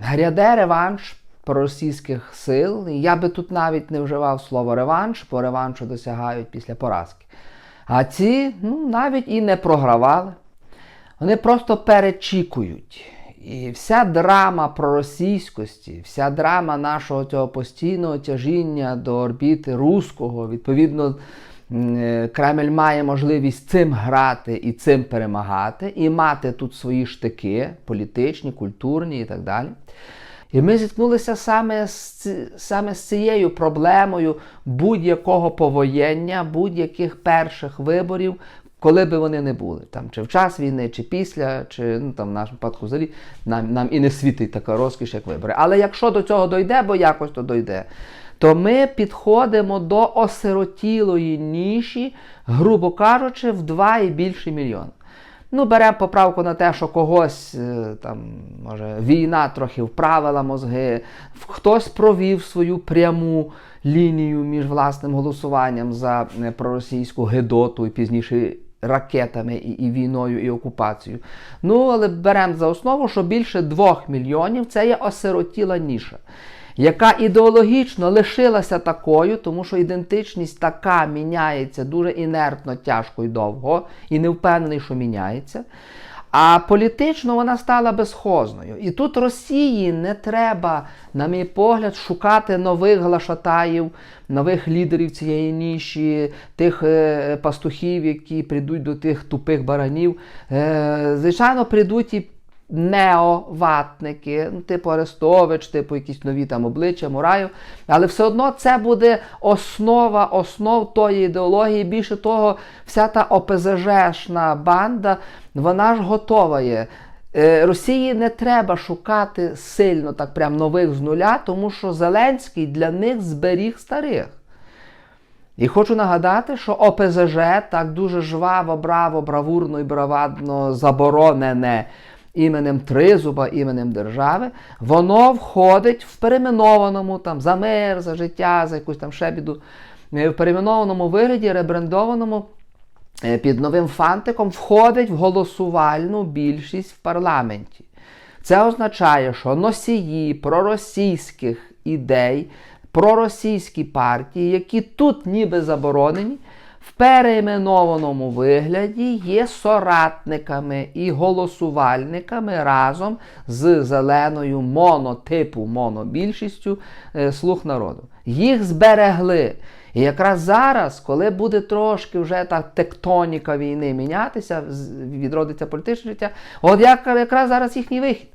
Гряде реванш проросійських сил. Я би тут навіть не вживав слово реванш, бо реваншу досягають після поразки. А ці ну, навіть і не програвали. Вони просто перечікують. І вся драма проросійськості, вся драма нашого цього постійного тяжіння до орбіти руського, відповідно, Кремль має можливість цим грати і цим перемагати, і мати тут свої штики політичні, культурні і так далі. І ми зіткнулися саме з, саме з цією проблемою будь-якого повоєння, будь-яких перших виборів, коли би вони не були. Там, чи в час війни, чи після, чи ну, там, в нашому випадку взагалі нам, нам і не світить така розкіш, як вибори. Але якщо до цього дойде, бо якось то дойде, то ми підходимо до осиротілої ніші, грубо кажучи, в два і більше мільйон. Ну, беремо поправку на те, що когось е, там, може, війна трохи вправила мозги, хтось провів свою пряму лінію між власним голосуванням за е, проросійську гедоту і пізніше ракетами і, і війною, і окупацією. Ну, але беремо за основу, що більше двох мільйонів це є осиротіла ніша яка ідеологічно лишилася такою, тому що ідентичність така міняється дуже інертно, тяжко і довго, і не впевнений, що міняється. А політично вона стала безхозною. І тут Росії не треба, на мій погляд, шукати нових глашатаїв, нових лідерів цієї ніші, тих е, пастухів, які прийдуть до тих тупих баранів. Е, звичайно, прийдуть і неоватники, ну, типу Арестович, типу якісь нові там обличчя, Мураєв. Але все одно це буде основа основ тої ідеології. Більше того, вся та ОПЗЖшна банда, вона ж готова є. Е, Росії не треба шукати сильно так прям нових з нуля, тому що Зеленський для них зберіг старих. І хочу нагадати, що ОПЗЖ так дуже жваво, браво, бравурно і бравадно заборонене іменем Тризуба, іменем держави, воно входить в перейменованому там за мир, за життя, за якусь там шебіду, е, в перейменованому вигляді, ребрендованому е, під новим фантиком, входить в голосувальну більшість в парламенті. Це означає, що носії проросійських ідей, проросійські партії, які тут ніби заборонені, в перейменованому вигляді є соратниками і голосувальниками разом з зеленою монотипу, монобільшістю е, слуг народу. Їх зберегли. І якраз зараз, коли буде трошки вже так тектоніка війни мінятися, відродиться політичне життя, от як, якраз зараз їхній вихід.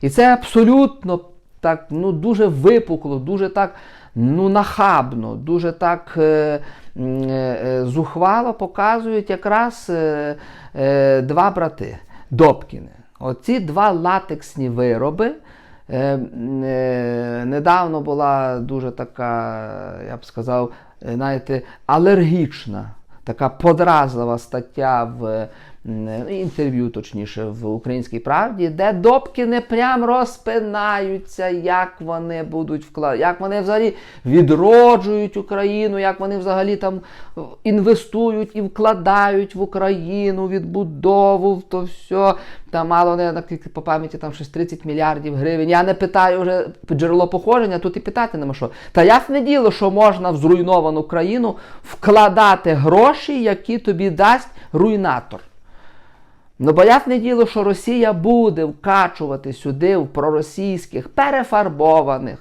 І це абсолютно так, ну, дуже випукло, дуже так ну, нахабно, дуже так е, е, зухвало показують якраз е, е, два брати Добкіни. Оці два латексні вироби. Е, е, недавно була дуже така, я б сказав, е, знаєте, алергічна, така подразлива стаття в е, інтерв'ю, точніше, в Українській правді, де Добкіни прям розпинаються, як вони будуть вкладати, як вони взагалі відроджують Україну, як вони взагалі там інвестують і вкладають в Україну, відбудову, в то все. Там мало не наскільки по пам'яті там щось 30 мільярдів гривень. Я не питаю вже джерело походження, тут і питати нема що. Та ясне діло, що можна в зруйновану країну вкладати гроші, які тобі дасть руйнатор. Ну, бо діло, що Росія буде вкачувати сюди в проросійських, перефарбованих.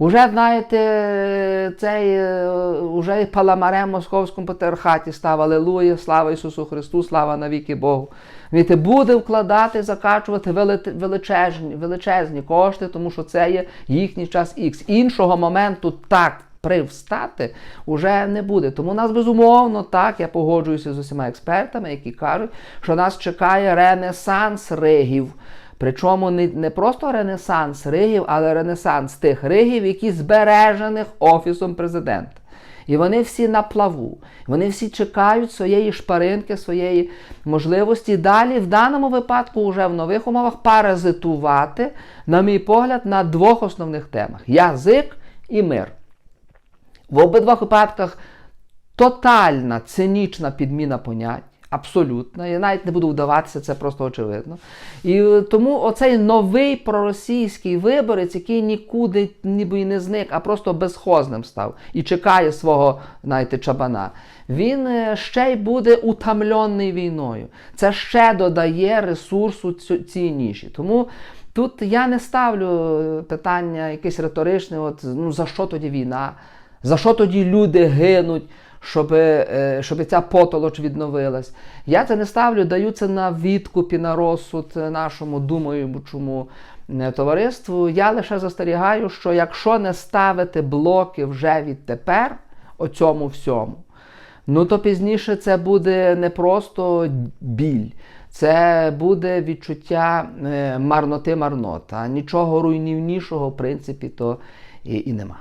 Уже, знаєте, цей е, уже паламарем в московському патріархаті став Алелуя, слава Ісусу Христу, слава навіки Богу. Знаєте, буде вкладати, закачувати величезні, величезні кошти, тому що це є їхній час Х. Іншого моменту так привстати уже не буде. Тому нас безумовно так, я погоджуюся з усіма експертами, які кажуть, що нас чекає ренесанс ригів. Причому не, не просто ренесанс ригів, але ренесанс тих ригів, які збережених Офісом президента. І вони всі на плаву. Вони всі чекають своєї шпаринки, своєї можливості далі, в даному випадку, вже в нових умовах, паразитувати, на мій погляд, на двох основних темах: язик і мир. В обидва випадках тотальна цинічна підміна понять. Абсолютно, я навіть не буду вдаватися, це просто очевидно. І е, тому оцей новий проросійський виборець, який нікуди ніби й не зник, а просто безхозним став і чекає свого знаєте, чабана, він е, ще й буде утамлений війною. Це ще додає ресурсу цій ніші. Тому тут я не ставлю е, питання якесь риторичне, от, ну за що тоді війна, за що тоді люди гинуть щоб, е, щоб ця потолоч відновилась. Я це не ставлю, даю це на відкуп і на розсуд нашому думаючому е, товариству. Я лише застерігаю, що якщо не ставити блоки вже відтепер, оцьому всьому, ну то пізніше це буде не просто біль. Це буде відчуття е, марноти марнота. Нічого руйнівнішого, в принципі, то і, і нема.